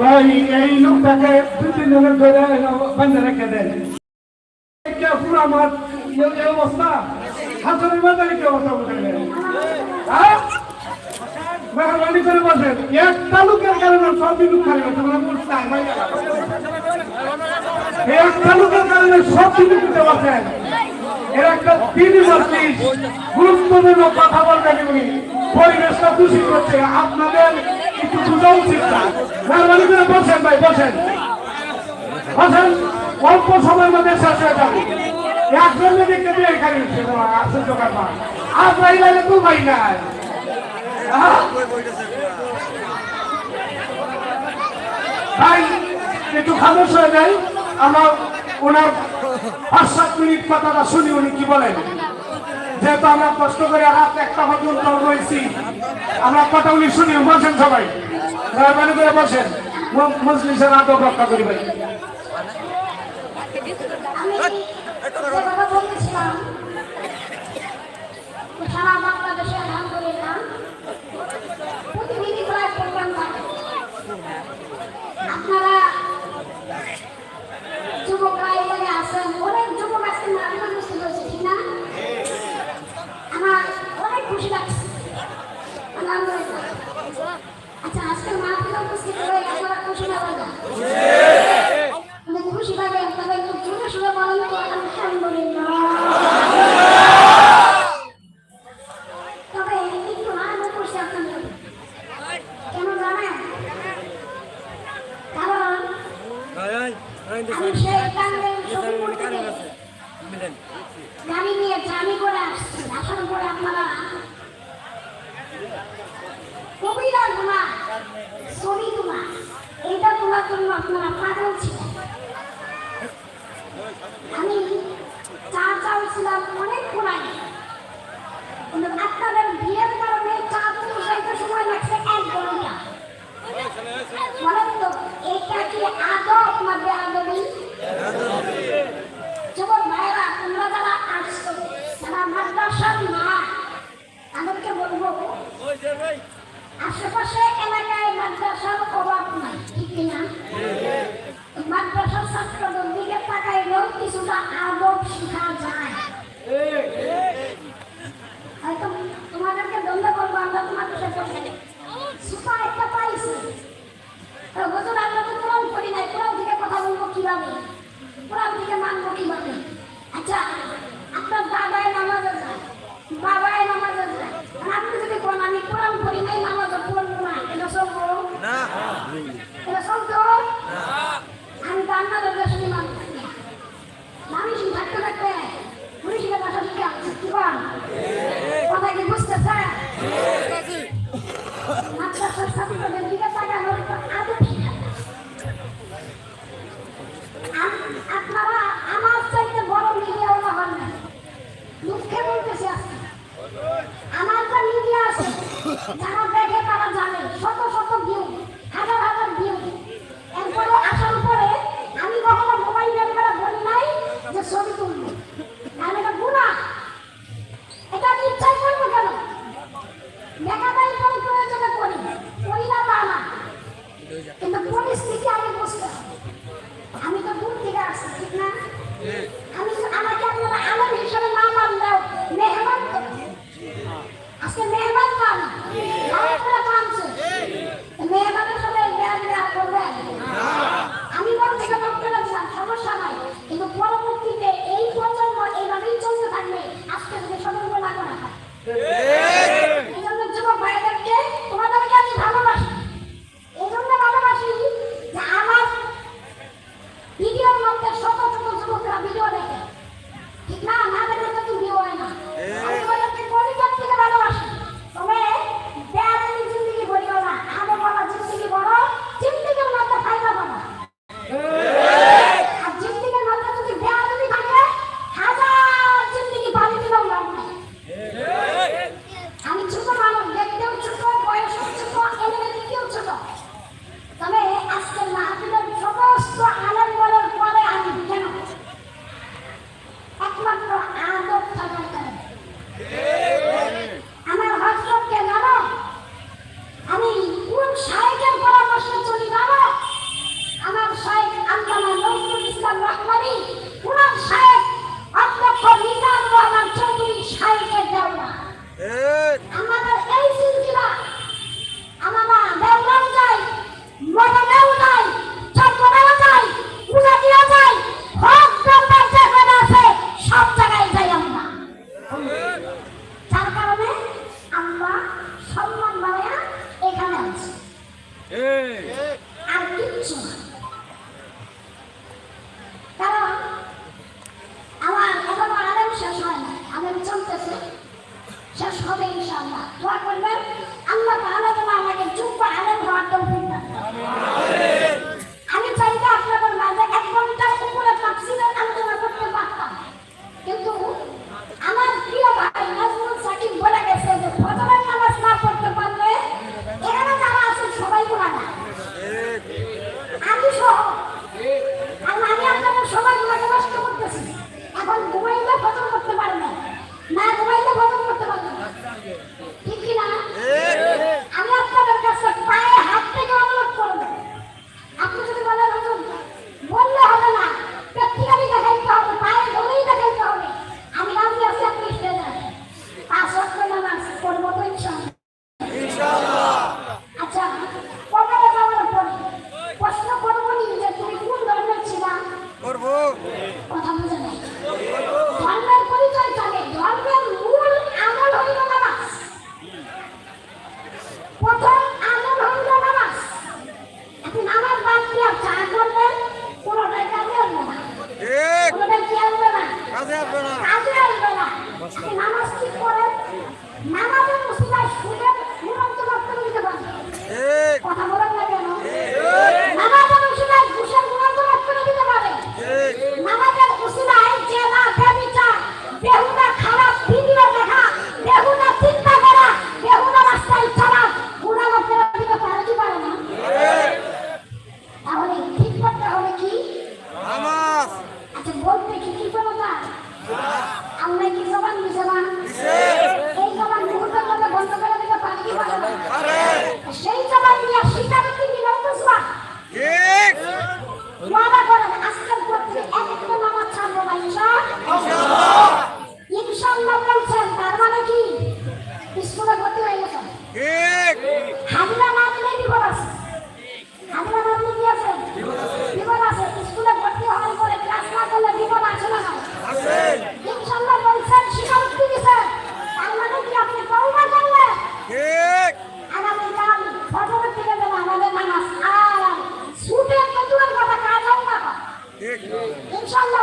ভাই এই লোকটাকে দুই তিন জনের ধরে বন্ধ রেখে দেন পুরো আমার অবস্থা হাজার কি অবস্থা মেহরবানি করে বসেন এক তালুকের কারণে সব বিদ্যুৎ খালি হচ্ছে এক তালুকের কারণে সব বিদ্যুৎ দিতে পারছেন এর একটা তিনি মস্তিস গুরুত্বপূর্ণ কথা বলবেন উনি। পরিবেশটা দূষিত হচ্ছে, আপনাদের একটু বোঝা উচিত না। মেহরবানি করে বসেন, ভাই, বসেন। বসেন, অল্প সময়ের মধ্যে শেষ হয়ে যাবে। একজন দেখতে দিয়ে এখানে আশ্চর্য ব্যাপার আর তো ভাই নাই। ভাই, একটু খামোশ হয়ে যাই। আমরা ওনার পাঁচ সাত মিনিট কথাটা শুনি, উনি কি বলেন? যেহেতু আমরা কষ্ট করে রাত একটা পর্যন্ত রয়েছি, আমরা কথা উনি শুনি বলছেন সবাই। মেহরবানি করে বসেন। মজলিসের আদব রক্ষা করি ভাই ¡Ya! वीडियो देखें कितना দোয়া করবেন? আল্লাহ তাহলে যেন আমাকে চুপ আলেন হওয়ার ইনশাল্লাহ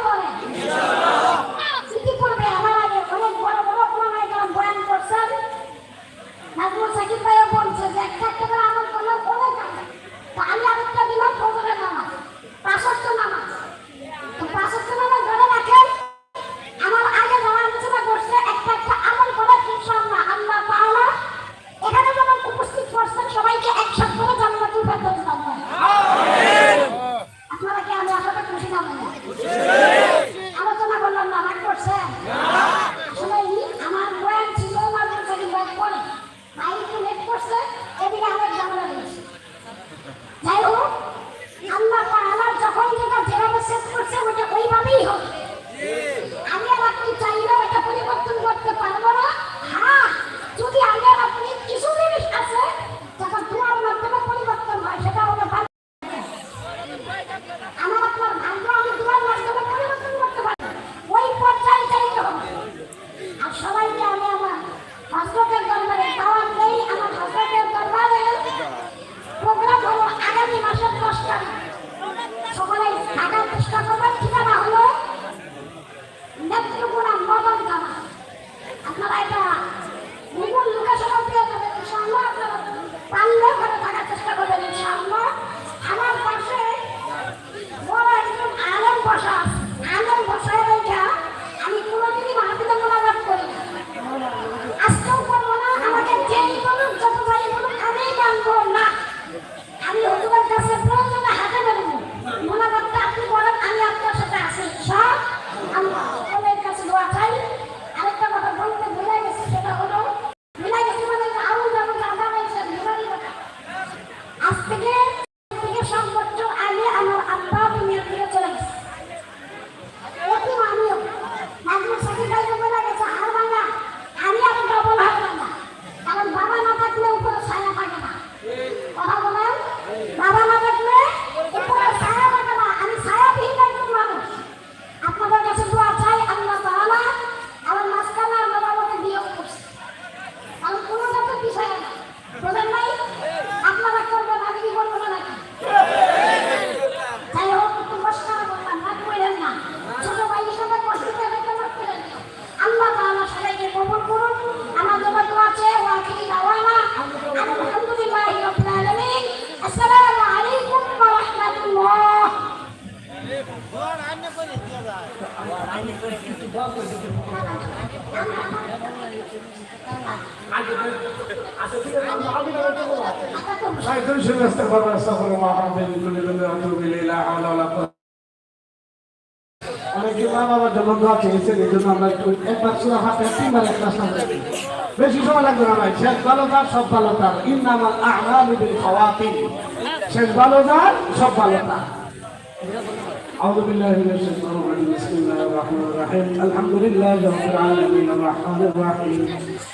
妈妈。شيطان شر استغفر الله استغفر الله رب من كل ذنب واتوب اليه لا حول ولا قوه অনেকে মা বাবার জন্য দোয়া চেয়েছেন এই জন্য আমরা একটু একবার সুরা হাতে তিনবার একটা সামনে বেশি সময় লাগবে না ভাই শেষ ভালো তার সব ভালো তার ইন্নামাল আহরাম বিল খাওয়াতিন শেষ ভালো তার সব ভালো তার أعوذ بالله من الشيطان الرجيم بسم الله الرحمن الرحيم الحمد لله رب العالمين الرحمن الرحيم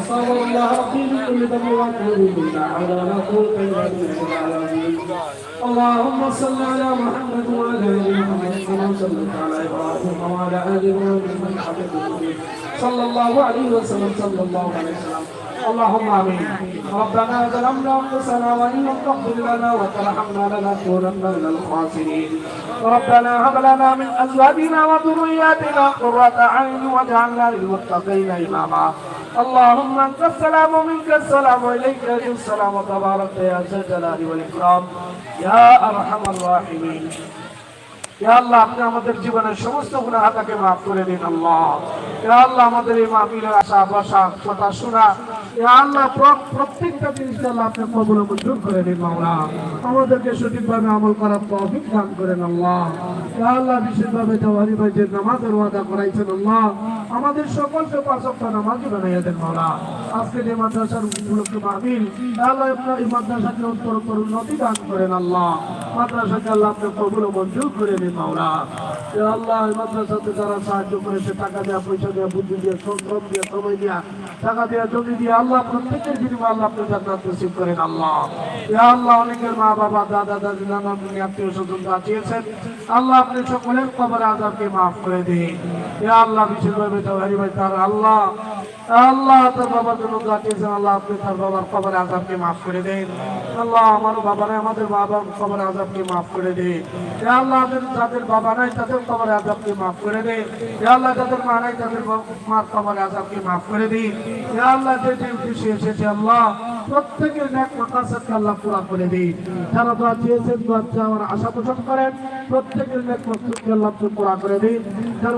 أصاب الله ربي بكل ذنب وأتوب لا حول ولا قوة إلا بالله العظيم اللهم صل على محمد وعلى آل محمد كما صليت على إبراهيم وعلى آل إبراهيم إنك حميد مجيد صلى الله عليه وسلم صلى الله عليه وسلم اللهم امين ربنا ظلمنا انفسنا وان لم تغفر لنا وترحمنا لنكونن من الخاسرين ربنا هب لنا من ازواجنا وذرياتنا قرة اعين واجعلنا للمتقين اماما اللهم انت السلام ومنك السلام واليك يرجع السلام وتبارك يا ذا الجلال والاكرام يا ارحم الراحمين ইয়া আল্লাহ, আপনি আমাদের জীবনের সমস্ত গুনাহাটাকে মাফ করে দিন আল্লাহ। আল্লাহ, আমাদের এই মাহফিলের আশা বসা কথা শোনা। আল্লাহ প্রত্যেকটা জিনিস আল্লাহ আপনি কবুল মঞ্জুর করে দিন মাওলা। আমাদেরকে সঠিকভাবে আমল করার তৌফিক দান করেন আল্লাহ। আল্লাহ, বিশেষভাবে জওয়ারি ভাই যে নামাজের ওয়াদা করাইছেন আল্লাহ। আমাদের সকলকে পাঁচ ওয়াক্ত নামাজি বানাইয়া দেন মাওলা। আজকে যে মাদ্রাসার উপলক্ষে মাহফিল আল্লাহ আপনার এই মাদ্রাসাকে উত্তর উন্নতি দান করেন আল্লাহ। মাদ্রাসাকে আল্লাহ আপনি কবুল মঞ্জুর করে দিন মাওলা। আল্লাহ মাদ্রাসাতে যারা সাহায্য করেছে, টাকা দেওয়া পয়সা দেওয়া বুদ্ধি দিয়ে, শ্রম দিয়ে, সময় দিয়া, টাকা দেওয়া জমি দিয়ে, আল্লাহ প্রত্যেকের বিনিময়ে আল্লাহ আপনি করেন, আল্লাহ। আল্লাহ, অনেকের মা বাবা, দাদা, দাদি, নানা মুনি আত্মীয় স্বজন বাঁচিয়েছেন আল্লাহ আপনি সকলের কবর আজাবকে মাফ করে দিন। ইয়া আল্লাহ বিশেষভাবে তাওয়ারি ভাই, তার আল্লাহ আল্লাহ তার বাবার জন্য বাঁচিয়েছেন আল্লাহ আপনি তার বাবার কবর আজাবকে মাফ করে দেন। আল্লাহ আমার বাবা নাই, আমাদের বাবার কবর আজাবকে মাফ করে দে ইয়া আল্লাহ, যাদের বাবা নাই, তাদের কবর আজাবকে মাফ করে দে। আল্লাহ তাদের মারাই তাদের মার কবরে আজাবকে মাফ করে দে। ইয়া আল্লাহ, যে ডিউটি এসেছে আল্লাহ, প্রত্যেকের ন্যাক মাকাসাদকে আল্লাহ পুরা করে দিন যারা দোয়া চেয়েছেন, দোয়া চাওয়ার আশা পোষণ করেন, প্রত্যেকের ন্যাক মাকাসাদকে আল্লাহ পুরা করে দিন। যারা